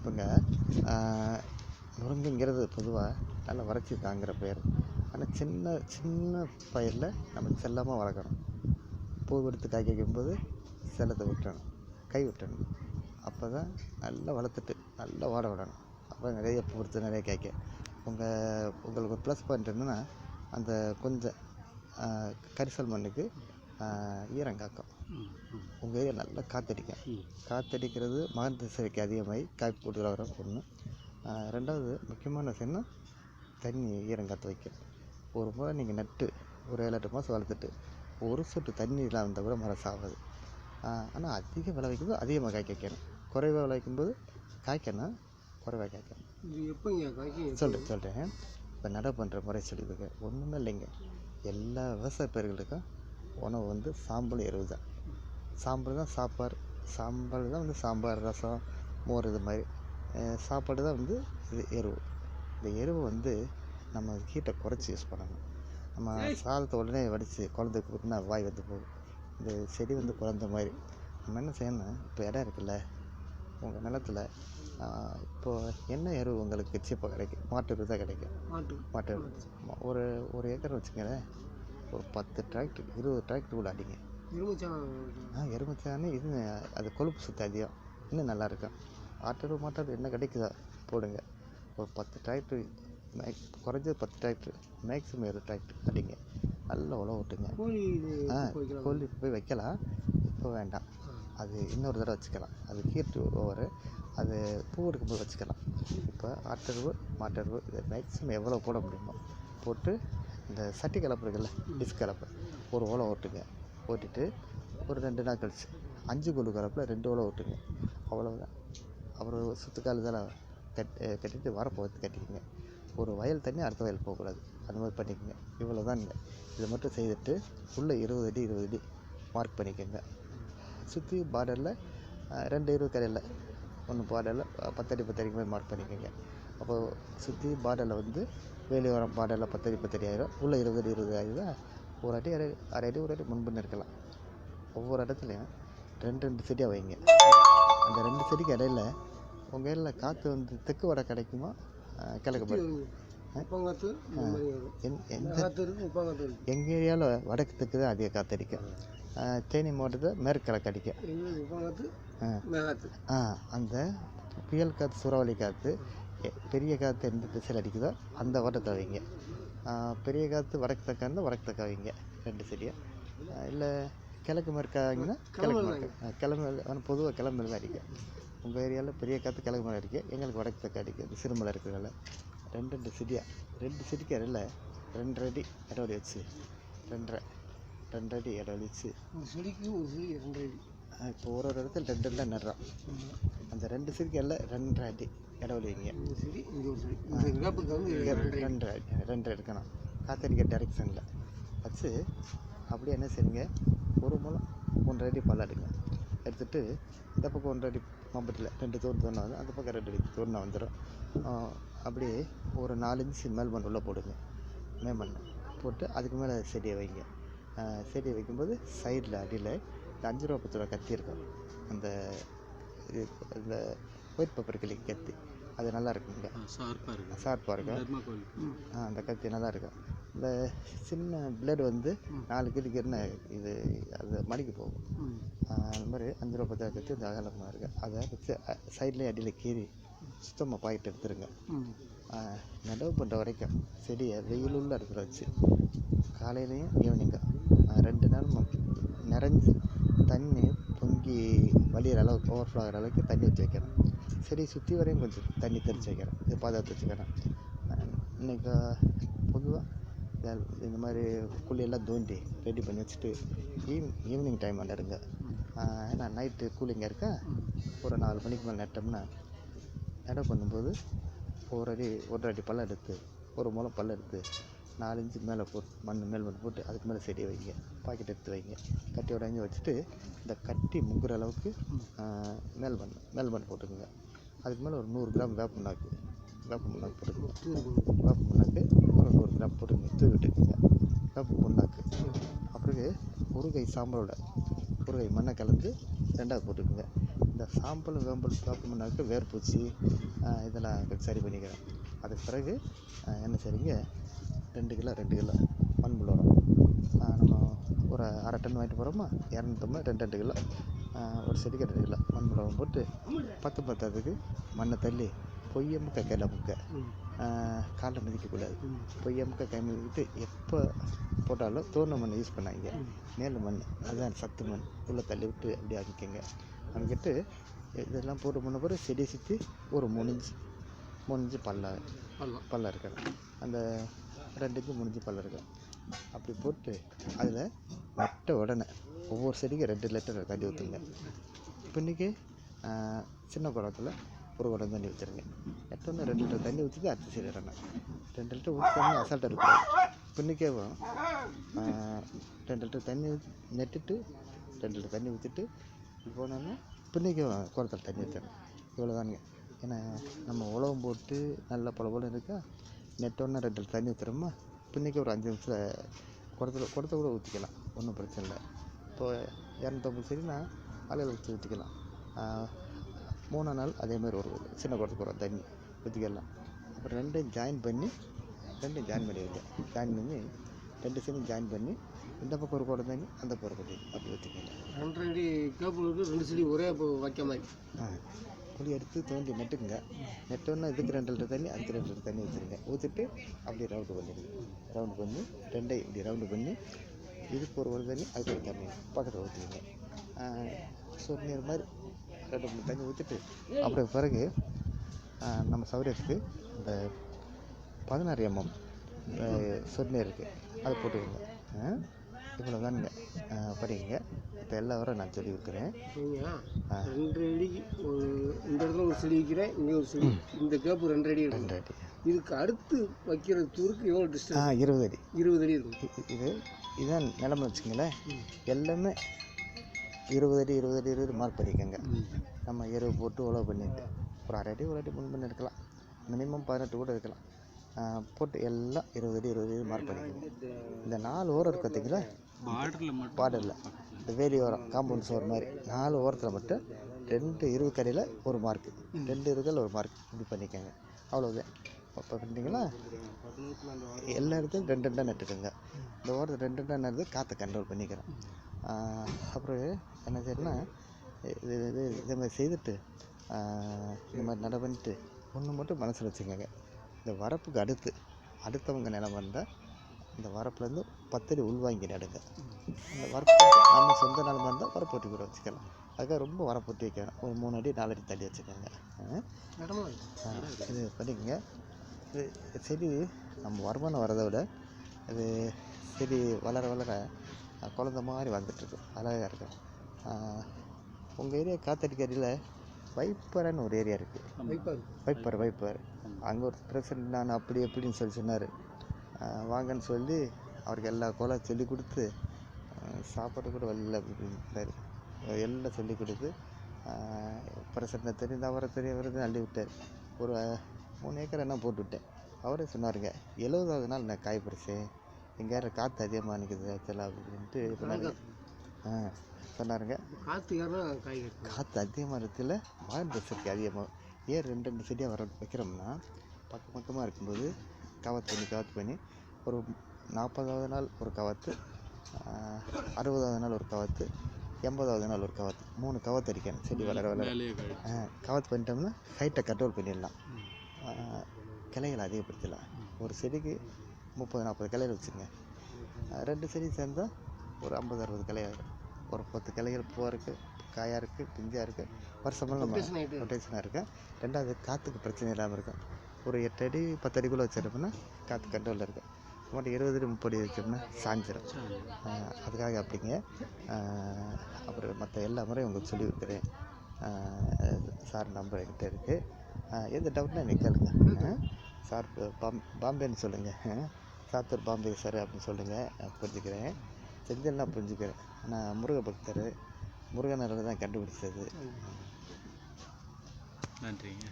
இப்போங்க முருங்கைங்கிறது பொதுவாக நல்லா வறட்சி தாங்குகிற பயிர். ஆனால் சின்ன சின்ன பயிரில் நம்ம செல்லமாக வளர்க்கணும். பூ எடுத்து காய் வைக்கும்போது செல்லத்தை விட்டணும் கை விட்டணும் அப்போ தான் நல்லா வளர்த்துட்டு நல்லா வாட விடணும். அப்போ நிறைய பூ எடுத்து நிறைய காய்க்க. உங்கள் உங்களுக்கு ஒரு ப்ளஸ் பாயிண்ட் என்னென்னா அந்த கொஞ்சம் கரிசல் மண்ணுக்கு ஈரம் காக்கும் உங்கள் ஏரியா நல்லா காற்றடிக்கும் காற்றடிக்கிறது மகரந்த சேர்க்கை அதிகமாகி காய்ப்பு போட்டுக்கிற வர ஒன்று ரெண்டாவது முக்கியமான விஷயம்னா தண்ணி ஈரம் காற்று வைக்கும் ஒரு முறை நீங்கள் நட்டு ஒரு ஏழு எட்டு மாதம் வளர்த்துட்டு ஒரு சொட்டு தண்ணி இல்லாமல் இருந்தால் கூட மரம் சாகாது ஆனால் அதிக விளைவிக்கும்போது அதிகமாக காய்க்க வைக்கணும். குறைவாக விளைவிக்கும்போது காய்க்கணும் குறைவாக காய்க்கணும் இது எப்போங்க காய்க்கும் சொல்கிறேன் சொல்கிறேன் இப்போ நடவு பண்ணுற முறை சொல்லியிருக்கேன் ஒன்றுமே இல்லைங்க. எல்லா விவசாய பயிர்களுக்கும் உணவு வந்து சாம்பல் எருவு தான். சாம்பல் தான் சாப்பாடு சாம்பல் தான் வந்து சாம்பார் ரசம் மோர் இது மாதிரி. சாப்பாடு தான் வந்து இது எருவு. இந்த எருவு வந்து நம்ம ஹீட்டை குறைச்சி யூஸ் பண்ணணும். நம்ம சாதத்தை உடனே வடித்து குழந்தைக்கு கொடுத்தா வாய் வந்து போகும். இந்த செடி வந்து குழந்த மாதிரி. நம்ம என்ன செய்யணும்? இப்போ இடம் இருக்குல்ல. உங்கள் நிலத்துல இப்போது என்ன எருவு உங்களுக்கு சீப்பாக கிடைக்கும்? மாட்டு எருவு தான் கிடைக்கும். மாட்டு. ஒரு ஒரு ஏக்கர் வச்சுக்கிறேன் ஒரு பத்து டிராக்டர் இருபது டிராக்டர் கூட அடிங்க. ஆ எருமைச்சானே இது அது கொழுப்பு சத்து அதிகம். இன்னும் நல்லா இருக்கும் ஆட்டரு மாட்டரு என்ன கிடைக்குதோ? போடுங்க. ஒரு பத்து டிராக்டர் மேக் குறைஞ்சது பத்து டிராக்டர் மேக்ஸிமம் இருபது டிராக்டர் அடிங்க. நல்லா உழவு இது ஆ கோழி போய் வைக்கலாம். இப்போ வேண்டாம். அது இன்னொரு தடவை வச்சுக்கலாம். அது ஹீட்டு ஓவர். அது பூ எடுக்கும்போது வச்சுக்கலாம். இப்போ ஆட்டருவு மாட்டருவு இது மேக்ஸிமம் எவ்வளோ போட முடியுமோ போட்டு இந்த சட்டி கலப்பு இருக்குல்ல டிஸ்க் கலப்பு ஒரு ஓலம் ஓட்டுங்க. ஓட்டிட்டு ஒரு ரெண்டு நாள் கழிச்சு அஞ்சு கொழு கலப்பில் ரெண்டு ஓலை ஓட்டுங்க. அவ்வளோதான் அப்புறம் சுத்துக்கால் இதெல்லாம் கட் கட்டிட்டு வரப்போ கட்டிக்கங்க. ஒரு வயல் தண்ணி அடுத்த வயல் போகக்கூடாது. அந்த மாதிரி பண்ணிக்கோங்க. இவ்வளோ தான் இதை மட்டும் செய்துட்டு உள்ளே இருபது அடி இருபது அடி மார்க் பண்ணிக்கோங்க. சுற்றி பார்டரில் ரெண்டு இருபது கடையில் ஒன்று பார்டரில் பத்தடி பத்தடிக்கு மாதிரி மார்க் பண்ணிக்கோங்க. அப்போ சுற்றி பார்டரில் வந்து வேலி வரம் பார்டரில் பத்தடி பத்தடி ஆயிரும். உள்ளே இருபது அடி இருபது ஆயிரம். ஒரு அடி அரை அரை அடி ஒரு அடி முன்பு இருக்கலாம் ஒவ்வொரு இடத்துலையும் ரெண்டு ரெண்டு செடியாக வைங்க. அந்த ரெண்டு செடிக்கு இடையில உங்கள் ஏரியில் காற்று வந்து தெற்கு வட கிடைக்குமா? கிழக்கு எங்கள் ஏரியாவில் வடக்கு தெற்கு தான் அதிக காற்று அடிக்கும். தேனி மாவட்டத்தில் மேற்கு கிழக்கு அடிக்கும் ஆ. அந்த புயல் காற்று சூறாவளி காற்று பெரிய காற்று எந்த திசையில் அடிக்குதோ அந்த வட்டத்தை வைங்க. பெரிய காற்று வடக்கு தக்கா இருந்தால் வடக்கு தக்கா வைங்க ரெண்டு செடியாக இல்லை கிழக்கு மேற்காங்கன்னா கிழக்கு மேற்கு கிளம்பு ஆனால் பொதுவாக கிளம்பு தான் அடிக்கும். உங்கள் ஏரியாவில் பெரிய காற்று கிழக்கு மேலே அடிக்கும். எங்களுக்கு வடக்கு தக்க அடிக்கும். சிறுமலை இருக்கிறதால ரெண்டு ரெண்டு செடியாக ரெண்டு செடிக்கு இடையில ரெண்டு அடி இடைவெளி வச்சு. ரெண்டரை ரெண்டு அடி இடைவெளி வச்சு. ஒரு செடிக்கு ஒரு செடி ரெண்டு அடி. இப்போ ஒரு ஒரு இடத்துல ரெண்டு ரெண்டு நடுறோம். அந்த ரெண்டு செடிக்கு எல்லாம் ரெண்டரை அடி இடைவெளி வைங்க இந்த செடி இங்கே ஒரு செடி இந்த கிராப்புக்கு வந்து இங்க ரெண்டு அடி. ரெண்டு அடி ரெண்டு எடுக்கணும். காத்தடிக்க டைரெக்ஷனில் வச்சு அப்படியே என்ன செய்யுங்க? ஒரு முளம் ஒன்றரை அடி பல்ல எடுங்க. எடுத்துட்டு இந்த பக்கம் ஒன்றரை அடி மம்பட்டில் ரெண்டு தோறு தோணா வந்து அந்த பக்கம் ரெண்டு அடி தோணா வந்துடும் அப்படியே ஒரு நாலு இன்ச்சு மேல் மண் உள்ளே போடுங்க. மேமண் போட்டு அதுக்கு மேலே செடியை வைங்க. செடியை வைக்கும்போது சைடில் அடியில் இந்த அஞ்சு ரூபா பத்து ரூபா கத்தி இருக்கும். அந்த இந்த ஒயிட் பேப்பர் கிளிக்கு கத்தி அது நல்லா இருக்குங்க ஷார்ப்பாக இருக்கு ஷார்ப்பாக இருக்கும். ஆ அந்த கத்தி நல்லா இருக்கும். இந்த சின்ன பிளேடு வந்து நாலு கிளிக்கிறன்னு இது அது மடிக்கு போகும். அந்த மாதிரி அஞ்சு ரூபா பத்து கத்தி இந்த அகலமாக இருக்குது அதை வச்சு சைட்லேயே அடியில் கீறி சுத்தமாக பாக்கெட் எடுத்துருங்க. நடவு பண்ணுற வரைக்கும் செடியை வெயிலுள்ள இடத்துல வச்சு காலையிலையும் ஈவினிங்கும் ரெண்டு நேரமும் நிறைஞ்சு தண்ணி தண்ணி வழியிற அளவுக்கு ஓவர்ஃப்ளோ ஆகிற அளவுக்கு தண்ணி ஊற்றி வைக்கிறேன். செடி சுற்றி வரையும் கொஞ்சம் தண்ணி தெளித்து வைக்கிறேன். இது பாதுகாத்து வச்சுக்கிறேன். இன்றைக்கி பொதுவாக இந்த மாதிரி குழியெல்லாம் தோண்டி ரெடி பண்ணி வச்சுட்டு ஈவ் ஈவினிங் டைம் வந்துடுங்க ஏன்னா நைட்டு கூலிங்காக இருக்க? ஒரு நாலு மணிக்கு மேலே நட்டோம்னா நடவு பண்ணும்போது ஒரு அடி ஒரு அடி பள்ளம் எடுத்து ஒரு மூலம் பள்ளம் எடுத்து நாலு இன்ச்சு மேலே போட்டு மண் மேல் மண் போட்டு அதுக்கு மேலே செடியை வைங்க பாக்கெட் எடுத்து வைங்க. கட்டி உடஞ்சி வச்சுட்டு இந்த கட்டி முங்குற அளவுக்கு மேல் மண் மேல் மண் போட்டுக்கோங்க. அதுக்கு மேலே ஒரு நூறு கிராம் வேப்ப முன்னாக்கு வேப்ப முன்னாக்கு போட்டுக்கோங்க. வேப்ப முன்னாக்கு ஒரு நூறு கிராம் போட்டுக்கோங்க. தூவி விட்டுக்கோங்க. வேப்ப புண்ணாக்கு அப்புறம் ஒரு கை சாம்பலோட ஒரு கை மண்ணை கலந்து ரெண்டாவது போட்டுக்கோங்க. இந்த சாம்பல் வேம்பல் பார்க்கணும்னாக்க வேர்பூச்சி இதெல்லாம் சரி பண்ணிக்கிறேன். அதுக்கு பிறகு என்ன செய்றீங்க? ரெண்டு கிலோ ரெண்டு கிலோ மண்புழு உரம் நம்ம ஒரு அரை டன் வாங்கிட்டு போகிறோமா இரநூத்தம்பது ரெண்டு ரெண்டு கிலோ. ஒரு செடிக்கு ரெண்டு கிலோ மண்புழு உரம் போட்டு பத்து பத்தாததுக்கு மண்ணை தள்ளி பொய்ய முக்க கையில் முக்க. காலில் மிதிக்கக்கூடாது பொய்ய முக்க கை மிதிக்கிட்டு எப்போ போட்டாலும் தோண மண் யூஸ் பண்ணாங்க மேல் மண் அதுதான் சத்து மண். உள்ளே தள்ளி விட்டு அப்படியே அமைக்கங்க அமைக்கிட்டு இதெல்லாம் போட்டு முன்ன பிறகு செடியை சுற்றி ஒரு மூணு இன்ச்சு இன்ச்சு பல்லா பள்ளம் இருக்கணும் அந்த ரெண்டு இன்ச்சு மூணு இன்ச்சு பள்ளம் இருக்கும் அப்படி போட்டு அதில் நட்ட உடனே ஒவ்வொரு செடிக்கும் ரெண்டு லிட்டர் தண்ணி ஊற்றுங்க இப்போ இன்றைக்கி சின்ன குடத்துல ஒரு குடம் தண்ணி வச்சுருங்க எட்டொன்று ரெண்டு லிட்டர் தண்ணி ஊற்றிட்டு அடுத்த செடி இடணும் ரெண்டு லிட்டர் ஊற்றி அசால்ட்டாக இருக்கக்கூடாது இப்போ இன்றைக்கேவும் ரெண்டு லிட்டர் தண்ணி ஊத்தி நட்டுட்டு ரெண்டு லிட்டர் தண்ணி ஊற்றிட்டு போனோன்னா பின்னிக்கும் குளத்துல தண்ணி ஊற்றணும் இவ்வளோதானுங்க ஏன்னா நம்ம உழவும் போட்டு நல்லா பல போல இருக்கா நெட்டோன்னா ரெண்டு தண்ணி ஊற்றுறோமா பின்னிக்கு ஒரு அஞ்சு நிமிஷத்தில் குடத்துல குடத்த கூட ஊற்றிக்கலாம் ஒன்றும் பிரச்சனை இல்லை. இப்போ இரநூத்தம்பது செடினா அலையில் ஊற்றி ஊற்றிக்கலாம் மூணாம் நாள் அதேமாதிரி ஒரு சின்ன குடத்துக்கு ஒரு தண்ணி ஊற்றிக்கலாம் அப்புறம் ரெண்டையும் ஜாயின் பண்ணி ரெண்டையும் ஜாயின் பண்ணி வைங்க. ஜாயின் பண்ணி ரெண்டு செடியும் ஜாயின் பண்ணி இந்த பக்கம் ஒரு குடம் தண்ணி அந்த பக்கம் ஒரு குடம் அப்படி ஊற்றிக்கலாம் ரெண்டரை அடி கேப்பில் ரெண்டு செடி ஒரே வைக்க மாதிரி. ஆ. குழி எடுத்து தோண்டி நெட்டுங்க நெட்டோன்னா இதுக்கு ரெண்டு லிட்டர் தண்ணி அதுக்கு ரெண்டு லிட்டர் தண்ணி ஊற்றிடுங்க ஊற்றிட்டு அப்படியே ரவுண்டு பண்ணிடுங்க. ரவுண்டு பண்ணி ரெண்டையும் இப்படி ரவுண்டு பண்ணி இதுக்கு ஒரு ஒரு தண்ணி அதுக்கு ஒரு தண்ணி பக்கத்தில் ஊற்றிடுங்க சொன்னீர் மாதிரி ரெண்டு மூணு தண்ணி ஊற்றிட்டு அப்புறம் பிறகு நம்ம சௌரியத்துக்கு இந்த பதினாறு எம்எம் சொன்னீர் இருக்குது அதை போட்டுக்கோங்க. இவ்வளோ தானுங்க படிங்க. இப்போ எல்லா வரை நான் சொல்லி ஆ. ரெண்டு ஒரு இந்த இடத்துல ஒரு செடி வைக்கிறேன் இங்கே ஒரு செடி. இந்த கேப்பு ரெண்டு அடி ரெண்டு அடி. இதுக்கு அடுத்து வைக்கிற தூருக்கு எவ்வளோ ஆ டிஸ்டன்ஸ் இருபது அடி. இருபது அடி இருக்கும். இது இதான் நிலமை வச்சுங்களேன் எல்லாமே இருபது அடி இருபது அடி இருபது மார்க் பண்ணிக்கோங்க. நம்ம எருவு போட்டு உழவு பண்ணிட்டு ஒரு அரை அடி ஒரு அடி முன் பண்ணி இருக்கலாம் மினிமம் பதினெட்டு கூட இருக்கலாம். ஆ, போட்டு எல்லாம் இருபது அடி இருபது அடி மார்க் பண்ணிக்கோங்க இந்த நாலு ஓரம் இருக்கு பார்த்தீங்களா பார்டரில் இந்த வேலி ஓரம் காம்பவுண்ட் சோர் மாதிரி. நாலு ஓரத்தில் மட்டும் ரெண்டு இருபது கடையில் ஒரு மார்க்கு ரெண்டு இருபதில் ஒரு மார்க் இப்படி பண்ணிக்கோங்க. அவ்வளோதான் அப்போ பண்ணிட்டீங்களா எல்லா இடத்துலையும் ரெண்டு ரெண்டாக நட்டுக்கோங்க இந்த ஓரத்தில் ரெண்டு ரெண்டாக நடுறது காற்றை கண்ட்ரோல் பண்ணிக்கிறேன். அப்புறம் என்ன செய்யணும்னா இது இது இதே மாதிரி செய்துட்டு இந்த மாதிரி நட பண்ணிட்டு ஒன்று மட்டும் மனசில் வச்சுக்கோங்க. இந்த வரப்புக்கு அடுத்து அடுத்தவங்க நிலம் வந்தால் இந்த வரப்புலேருந்து பத்தடி உள்வாங்கி நடுங்க அந்த வரப்பு நம்ம சொந்த நிலமா இருந்தால் வரப்பு ஒட்டி கூட வச்சுக்கலாம். அதுக்காக ரொம்ப வரப்பு ஒட்டி வைக்கணும். ஒரு மூணு அடி நாலு அடி தள்ளி வச்சுக்கோங்க. இது பண்ணிக்கங்க. இது செடி நம்ம வருமானம் வரதை விட இது செடி வளர வளர குழந்த மாதிரி வந்துட்டுருக்கு. அழகாக இருக்கும் உங்கள் ஏரியா காத்தடிக்கடியில் வைப்பரன்னு ஒரு ஏரியா இருக்குது வைப்பாரு வைப்பர் வைப்பர் அங்கே ஒரு பிரசிடண்ட் நான் அப்படி எப்படின்னு சொல்லி சொன்னார். வாங்கன்னு சொல்லி அவருக்கு எல்லா கோலம் சொல்லி கொடுத்து சாப்பாடு கூட வரல அப்படின்ட்டார் எல்லாம் சொல்லி கொடுத்து பிரசிடண்ட் தெரியும் அவரை தெரிய வருது அள்ளி விட்டார். ஒரு மூணு ஏக்கர் என்ன போட்டு விட்டேன். அவரே சொன்னாருங்க எழுபதாவது நாள் நான் காய் பறிச்சேன். எங்கள் யாரும் காற்று அதிகமாக நிற்குது ஆக்சுவலாக அப்படின்ட்டு சொன்னாருங்க. ஆ சொன்னாருங்க. காற்று காற்று அதிகமாக இருக்கிறதுல வான் இருக்குது அதிகமாக ஏன் ரெண்டு ரெண்டு செடியாக வர வைக்கிறோம்னா பக்கம் பக்கமாக இருக்கும்போது கவத்து பண்ணி கவத்து பண்ணி ஒரு நாற்பதாவது நாள் ஒரு கவத்து அறுபதாவது நாள் ஒரு கவத்து எண்பதாவது நாள் ஒரு கவத்து மூணு கவத்து அடிக்கணும் செடி வளர வளர. ஆஹ், கவத்து பண்ணிட்டோம்னா ஹைட்டை கண்ட்ரோல் பண்ணிடலாம். கிளைகளை அதிகப்படுத்தலாம். ஒரு செடிக்கு முப்பது நாற்பது கிளைகள் வச்சுங்க ரெண்டு செடி சேர்ந்தால் ஒரு ஐம்பது அறுபது கிளை ஒரு பத்து கிளைகள் பூவாக இருக்குது காயாக இருக்குது பிஞ்சாக இருக்குது வருஷமெல்லாம் நம்ம ரொட்டேஷனாக இருக்கும் ரெண்டாவது காற்றுக்கு பிரச்சனை இல்லாமல் இருக்கும் ஒரு எட்டு அடி பத்து அடிக்குள்ளே வச்சிருப்போம்னா காற்று கண்ட்ரோலில் இருக்கும் மட்டும் இருபது அடி முப்பது அடி வச்சோம்னா சாஞ்சிரும். ஆஹ் அதுக்காக அப்படிங்க. அப்புறம் மற்ற எல்லா முறையும் உங்களுக்கு சொல்லி கொடுக்குறேன். சார் நம்பர் என்கிட்ட இருக்குது எந்த டவுட்னா எனக்கு கேளுங்க. சார் பாம் பாம்பேன்னு சொல்லுங்கள் சாத்தூர் பாம்பே சார் அப்படின்னு சொல்லுங்கள் புரிஞ்சுக்கிறேன். செஞ்செல்லாம் புரிஞ்சுக்கிறேன். நான் முருக பக்தர் முருகனரை தான் கண்டுபிடிச்சது நன்றிங்க.